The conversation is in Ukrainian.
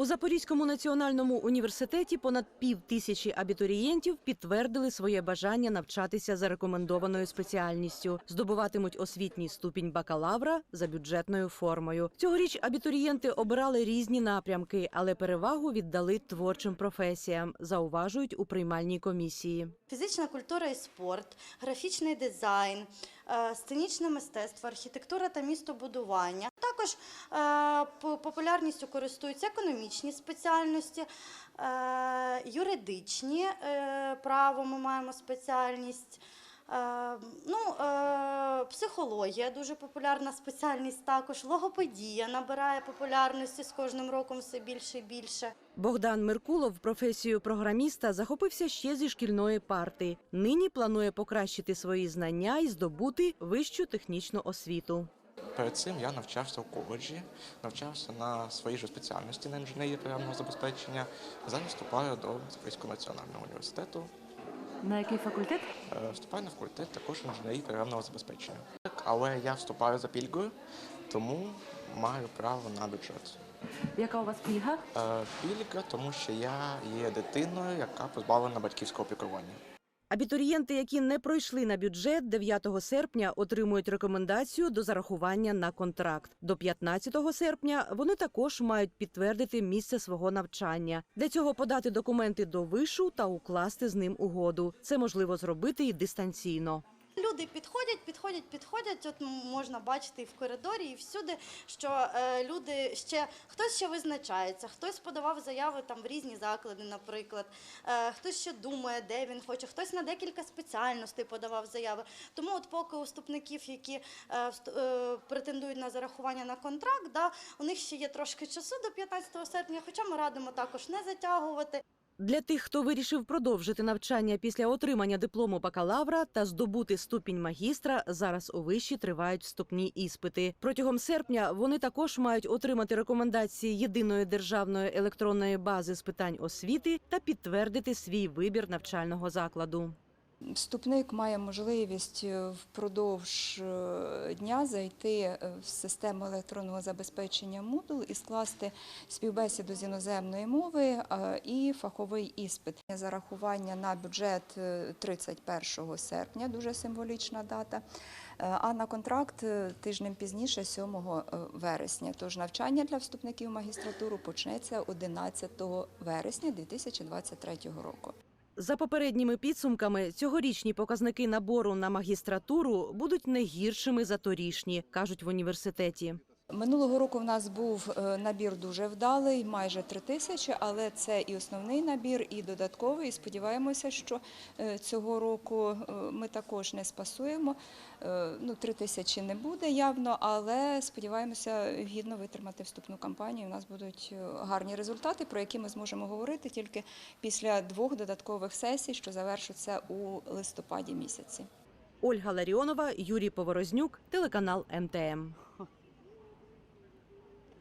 У Запорізькому національному університеті понад пів тисячі абітурієнтів підтвердили своє бажання навчатися за рекомендованою спеціальністю, здобуватимуть освітній ступінь бакалавра за бюджетною формою. Цьогоріч абітурієнти обирали різні напрямки, але перевагу віддали творчим професіям, зауважують у приймальній комісії. Фізична культура і спорт, графічний дизайн, сценічне мистецтво, архітектура та містобудування. Також е, популярністю користуються економічні спеціальності, е, юридичні е, право. Ми маємо спеціальність. Е, Ну, е, психологія дуже популярна спеціальність також. Логопедія набирає популярності з кожним роком все більше і більше. Богдан Меркулов професію програміста захопився ще зі шкільної парти. Нині планує покращити свої знання і здобути вищу технічну освіту. Перед цим я навчався у коледжі, навчався на своїй же спеціальності на інженерії програмного забезпечення. Зараз вступаю до Запорізького національного університету. На який факультет? Е, Вступаю на факультет також інженерії програмного забезпечення. Але я вступаю за пільгою, тому маю право на бюджет. Яка у вас пільга? Е, Пільга, тому що я є дитиною, яка позбавлена батьківського опікування. Абітурієнти, які не пройшли на бюджет, 9 серпня отримують рекомендацію до зарахування на контракт. До 15 серпня вони також мають підтвердити місце свого навчання. Для цього подати документи до вишу та укласти з ним угоду. Це можливо зробити і дистанційно. Люди підходять, підходять, підходять. От можна бачити і в коридорі, і всюди, що е, люди ще хтось ще визначається, хтось подавав заяви там в різні заклади, наприклад. Е, хтось ще думає, де він хоче, хтось на декілька спеціальностей подавав заяви. Тому, от поки у вступників, які е, претендують на зарахування на контракт, да, у них ще є трошки часу до 15 серпня, хоча ми радимо також не затягувати. Для тих, хто вирішив продовжити навчання після отримання диплому бакалавра та здобути ступінь магістра, зараз у виші тривають вступні іспити. Протягом серпня вони також мають отримати рекомендації єдиної державної електронної бази з питань освіти та підтвердити свій вибір навчального закладу. Вступник має можливість е, впродовж е, дня зайти е, в систему електронного забезпечення Moodle і скласти співбесіду з іноземної мови і фаховий іспит. Зарахування на бюджет е, 31 серпня, дуже символічна дата. А на контракт тижнем пізніше, 7 вересня. Тож навчання для вступників магістратуру почнеться 11 вересня 2023 року. За попередніми підсумками, цьогорічні показники набору на магістратуру будуть не гіршими за торішні, кажуть в університеті. Минулого року в нас був е, набір дуже вдалий, майже три тисячі, але це і основний набір, і додатковий. І сподіваємося, що е, цього року е, ми також не спасуємо. Ну, три тисячі не буде явно, але сподіваємося гідно витримати вступну кампанію. У нас будуть гарні результати, про які ми зможемо говорити тільки після двох додаткових сесій, що завершаться у листопаді місяці. Ольга Ларіонова, Юрій Поворознюк, телеканал МТМ.